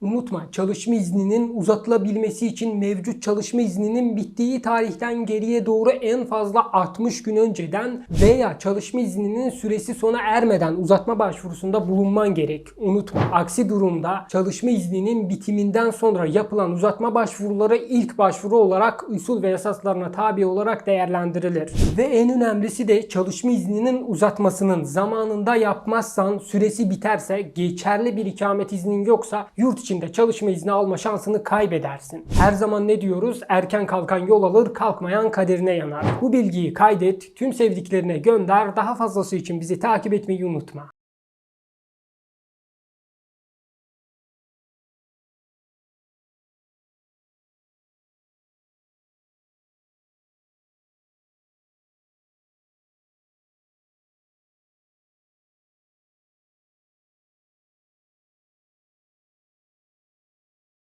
Unutma çalışma izninin uzatılabilmesi için mevcut çalışma izninin bittiği tarihten geriye doğru en fazla 60 gün önceden veya çalışma izninin süresi sona ermeden uzatma başvurusunda bulunman gerek. Unutma. Aksi durumda çalışma izninin bitiminden sonra yapılan uzatma başvuruları ilk başvuru olarak usul ve esaslarına tabi olarak değerlendirilir. Ve en önemlisi de çalışma izninin uzatmasının zamanında yapmazsan süresi biterse geçerli bir ikamet iznin yoksa yurt içinde çalışma izni alma şansını kaybedersin. Her zaman ne diyoruz? Erken kalkan yol alır, kalkmayan kaderine yanar. Bu bilgiyi kaydet, tüm sevdiklerine gönder. Daha fazlası için bizi takip etmeyi unutma.